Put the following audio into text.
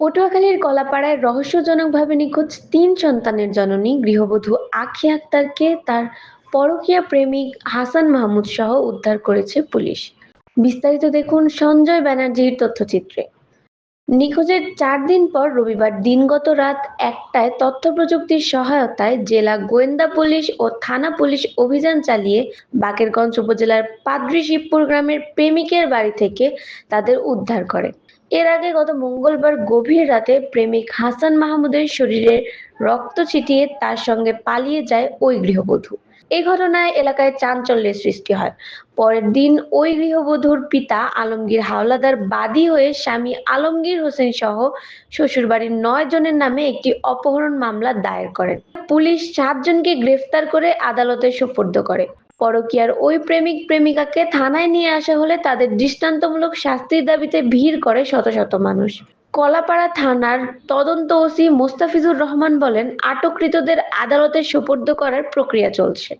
পটুয়াখালীর কলাপাড়ায় রহস্যজনকভাবে নিখোঁজ তিন সন্তানের জননী গৃহবধূ আখি আক্তারকে তার পরকীয়া প্রেমিক হাসান মাহমুদ সহ উদ্ধার করেছে পুলিশ। বিস্তারিত দেখুন সঞ্জয় ব্যানার্জির তথ্যচিত্রে। নিখোঁজের চার দিন পর রবিবার দিনগত রাত একটায় তথ্য প্রযুক্তির সহায়তায় জেলা গোয়েন্দা পুলিশ ও থানা পুলিশ অভিযান চালিয়ে বাকেরগঞ্জ উপজেলার পাদ্রি শিবপুর গ্রামের প্রেমিকের বাড়ি থেকে তাদের উদ্ধার করে। এর আগে গত মঙ্গলবার গভীর রাতে প্রেমিক হাসান মাহমুদের শরীরে রক্ত ছিটিয়ে তার সঙ্গে পালিয়ে যায় ওই গৃহবধূ। এই ঘটনায় এলাকায় চাঞ্চল্যের সৃষ্টি হয়। পরের দিন ওই গৃহবধূর পিতা আলমগীর হাওলাদার বাদী হয়ে স্বামী আলমগীর হোসেন সহ শ্বশুরবাড়ির নয় জনের নামে একটি অপহরণ মামলা দায়ের করেন। পুলিশ সাতজনকে গ্রেফতার করে আদালতে সোপর্দ করে। পরকীয়ার ওই প্রেমিক প্রেমিকাকে থানায় নিয়ে আসা হলে তাদের দৃষ্টান্তমূলক শাস্তির দাবিতে ভিড় করে শত শত মানুষ। কলাপাড়া থানার তদন্ত ওসি মোস্তাফিজুর রহমান বলেন আটককৃতদের আদালতে সোপর্দ করার প্রক্রিয়া চলছে।